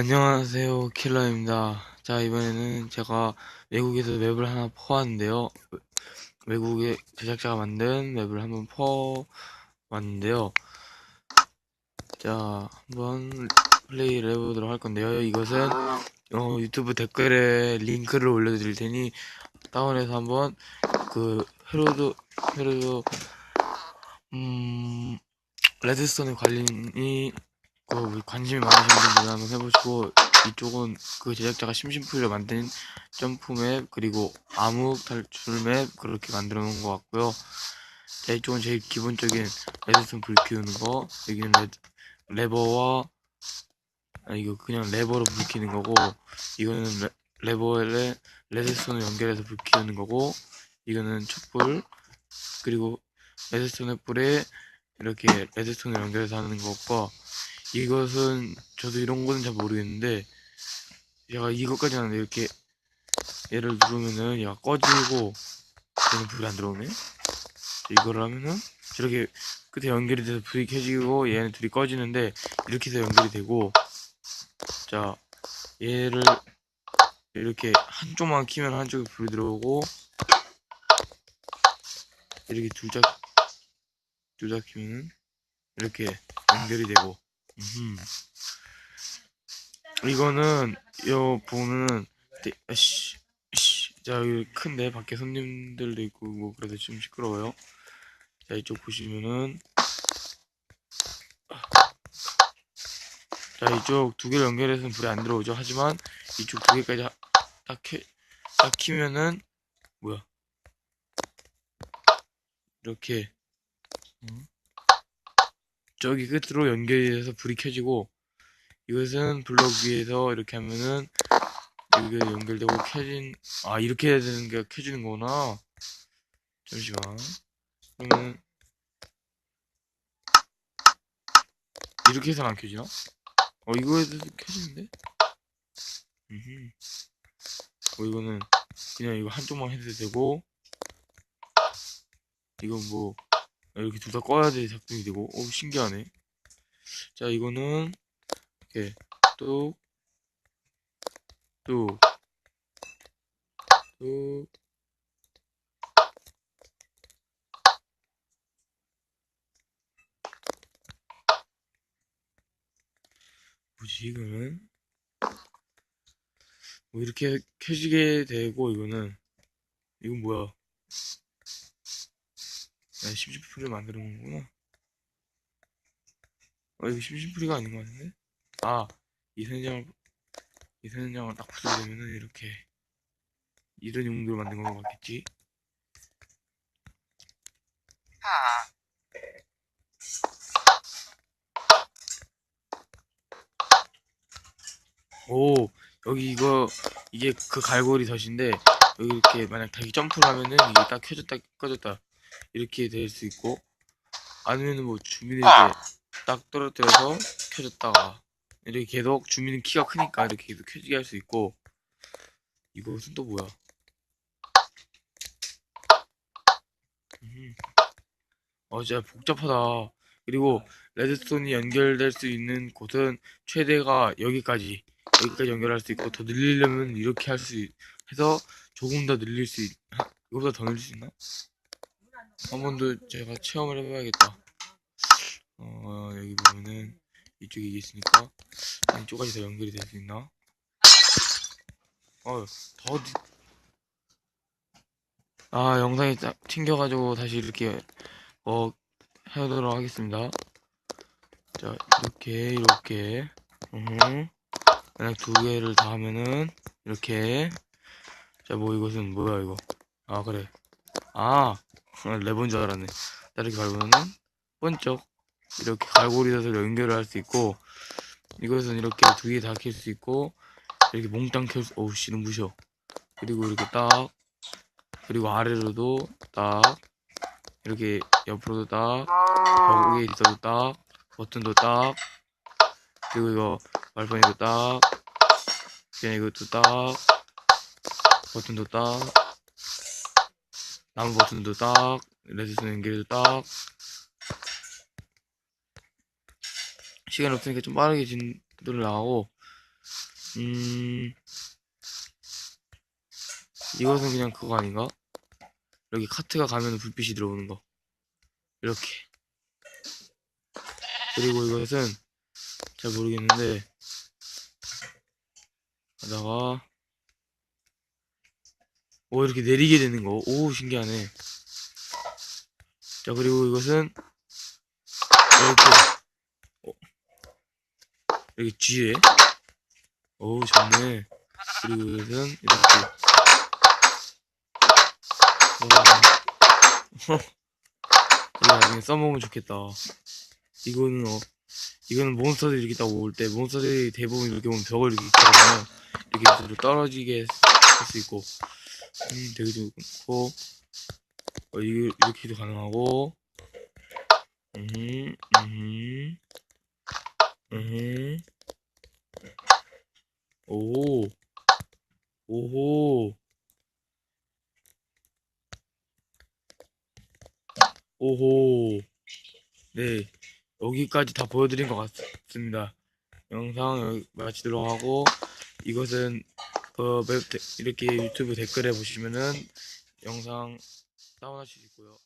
안녕하세요, 킬러입니다. 자, 이번에는 제가 외국에서 맵을 하나 퍼왔는데요. 외국의 제작자가 만든 맵을 한번 퍼왔는데요. 자, 한번 플레이를 해보도록 할 건데요. 이것은 어, 유튜브 댓글에 링크를 올려드릴 테니 다운해서 한번 그 헤로드 헤로드 음 레드스톤에 관련이 그 관심이 많으신 분들은 한번 해보시고 이쪽은 그 제작자가 심심풀이로 만든 점프맵 그리고 암흑 탈출맵 그렇게 만들어 놓은 것 같고요. 자 이쪽은 제일 기본적인 레드스톤 불 켜는 거 여기는 레드, 레버와 아 이거 그냥 레버로 불 켜는 거고 이거는 레, 레버에 레드스톤을 연결해서 불 켜는 거고 이거는 촛불 그리고 레드스톤의 불에 이렇게 레드스톤을 연결해서 하는 것과 이것은 저도 이런 거는 잘 모르겠는데 얘가 이것까지 하는데 이렇게 얘를 누르면은 얘가 꺼지고 얘는 불이 안 들어오네? 이거를 하면은 저렇게 끝에 연결이 돼서 불이 켜지고 얘는 둘이 꺼지는데 이렇게 해서 연결이 되고 자 얘를 이렇게 한쪽만 키면 한쪽에 불이 들어오고 이렇게 둘다 둘 다 키면은 이렇게 연결이 되고 음. 이거는 요 보면은. 자 여기 큰데 밖에 손님들도 있고 뭐 그래서 좀 시끄러워요 자 이쪽 보시면은 자 이쪽 두 개를 연결해서는 불이 안 들어오죠 하지만 이쪽 두 개까지 하- 딱, 켜, 딱 키면은 뭐야 이렇게 음. 저기 끝으로 연결이 돼서 불이 켜지고 이것은 블럭 위에서 이렇게 하면은 이게 연결되고 켜진 아 이렇게 해야 되는 게 켜지는 거구나 잠시만 그러면 이렇게 해서는 안 켜지나? 어 이거 해도 켜지는데? 어 이거는 그냥 이거 한쪽만 해도 되고 이건 뭐 이렇게 둘 다 꺼야 돼 작동이 되고. 오 신기하네. 자 이거는 이렇게 뚝 뚝, 뚝. 뭐지 이거는? 뭐 이렇게 켜지게 되고 이거는. 이건 뭐야 야, 심심풀이 만드는 거구나. 어 이거 심심풀이가 아닌 것 같은데? 아 이 선인장을 이 선인장을 딱 붙여주면은 이렇게 이런 용도로 만든 건것 같겠지? 오 여기 이거 이게 그 갈고리 덫인데 여기 이렇게 만약 닭이 점프를 하면은 이게 딱 켜졌다 꺼졌다 이렇게 될 수 있고 아니면은 뭐 주민을 이렇게 딱 떨어뜨려서 켜졌다가 이렇게 계속 주민은 키가 크니까 이렇게 계속 켜지게 할 수 있고 이것은 또 뭐야 음. 어 진짜 복잡하다 그리고 레드스톤이 연결될 수 있는 곳은 최대가 여기까지 여기까지 연결할 수 있고 더 늘리려면 이렇게 할 수 해서 조금 더 늘릴 수 있, 하- 이거보다 더 늘릴 수 있나? 한번더 제가 체험을 해봐야겠다. 어 여기 보면은 이쪽에 이게 있으니까 이쪽까지 더 연결이 될 수 있나? 어더 뒤... 아 영상이 딱 튕겨가지고 다시 이렇게 어 해보도록 하겠습니다. 자 이렇게 이렇게. 음. 만약 두 개를 다 하면은 이렇게. 자 뭐 이것은 뭐야 이거? 아 그래. 아 레버인 줄 알았네. 자 이렇게 밟으면은 번쩍 이렇게 갈고리 덫을 연결을 할 수 있고 이것은 이렇게 두 개 다 켤 수 있고 이렇게 몽땅 켤수 어우 씨 눈부셔. 그리고 이렇게 딱 그리고 아래로도 딱 이렇게 옆으로도 딱 벽에 있어도 딱 버튼도 딱 그리고 이거 말판이도 딱 그냥 이것도 딱 버튼도 딱 나무 버튼도 딱 레드스톤 연결도 딱 시간이 없으니까 좀 빠르게 진도를 나가고 음, 이것은 그냥 그거 아닌가? 여기 카트가 가면 불빛이 들어오는 거. 이렇게. 그리고 이것은 잘 모르겠는데, 하다가, 오, 이렇게 내리게 되는 거. 오, 신기하네. 자, 그리고 이것은, 이렇게, 어, 여기 뒤에, 오, 좋네. 그리고 이것은, 이렇게, 오, 이거 나중에 써먹으면 좋겠다. 이거는, 어, 이거는 몬스터들이 이렇게 딱 올 때, 몬스터들이 대부분 이렇게 보면 벽을 이렇게 있거든요. 이렇게 떨어지게 할 수 있고, 음, 되게 좋고, 어, 이거, 이렇게도 가능하고, 음, 음, 음, 오, 오호, 오호, 네, 여기까지 다 보여드린 것 같습니다. 영상 마치도록 하고, 이것은, 데- 이렇게 유튜브 댓글에 보시면은, 영상 다운하실 수 있고요.